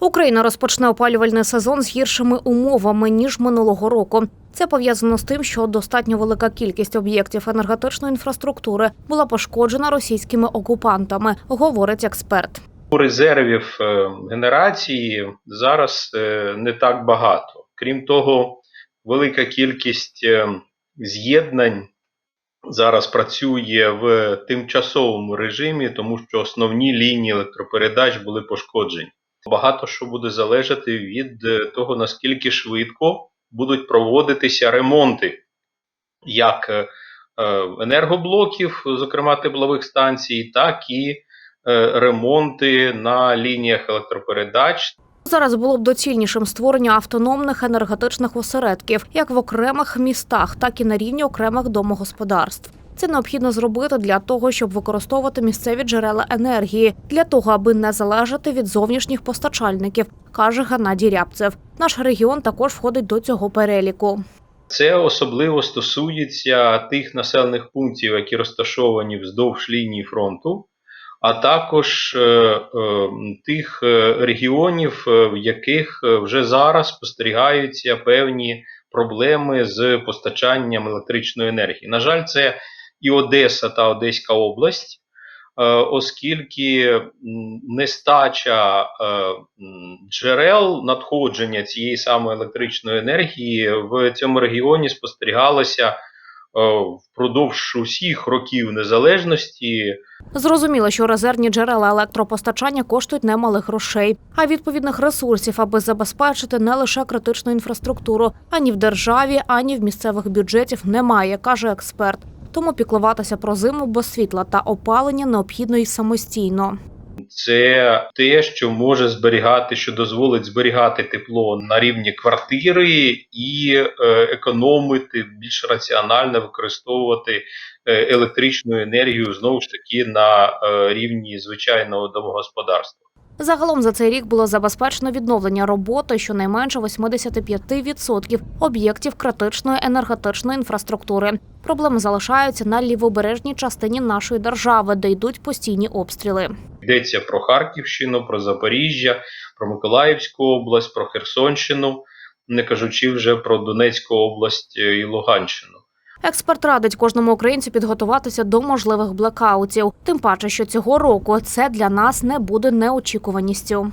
Україна розпочне опалювальний сезон з гіршими умовами ніж минулого року. Це пов'язано з тим, що достатньо велика кількість об'єктів енергетичної інфраструктури була пошкоджена російськими окупантами, говорить експерт. У резервів е, генерації зараз е, не так багато. Крім того, велика кількість е, з'єднань зараз працює в тимчасовому режимі, тому що основні лінії електропередач були пошкоджені. Багато що буде залежати від е, того, наскільки швидко будуть проводитися ремонти як е, е, енергоблоків, зокрема теплових станцій, так і ремонти на лініях електропередач. Зараз було б доцільнішим створення автономних енергетичних осередків як в окремих містах, так і на рівні окремих домогосподарств. Це необхідно зробити для того, щоб використовувати місцеві джерела енергії, для того, аби не залежати від зовнішніх постачальників, каже Геннадій Рябцев. Наш регіон також входить до цього переліку. Це особливо стосується тих населених пунктів, які розташовані вздовж лінії фронту, а також е, е, тих е, регіонів, в яких вже зараз спостерігаються певні проблеми з постачанням електричної енергії. На жаль, це і Одеса та Одеська область. е, Оскільки нестача е, джерел надходження цієї самої електричної енергії в цьому регіоні спостерігалося е, впродовж усіх років незалежності. Зрозуміло, що резервні джерела електропостачання коштують немалих грошей, а відповідних ресурсів, аби забезпечити не лише критичну інфраструктуру, ані в державі, ані в місцевих бюджетів немає, каже експерт. Тому піклуватися про зиму без світла та опалення необхідно й самостійно. Це те, що може зберігати, що дозволить зберігати тепло на рівні квартири і е, економити більш раціонально використовувати е, електричну енергію знову ж таки на е, рівні звичайного домогосподарства. Загалом за цей рік було забезпечено відновлення роботи щонайменше 85% об'єктів критичної енергетичної інфраструктури. Проблеми залишаються на лівобережній частині нашої держави, де йдуть постійні обстріли. Йдеться про Харківщину, про Запоріжжя, про Миколаївську область, про Херсонщину, не кажучи вже про Донецьку область е, і Луганщину. Експерт радить кожному українцю підготуватися до можливих блекаутів. Тим паче, що цього року це для нас не буде неочікуваністю.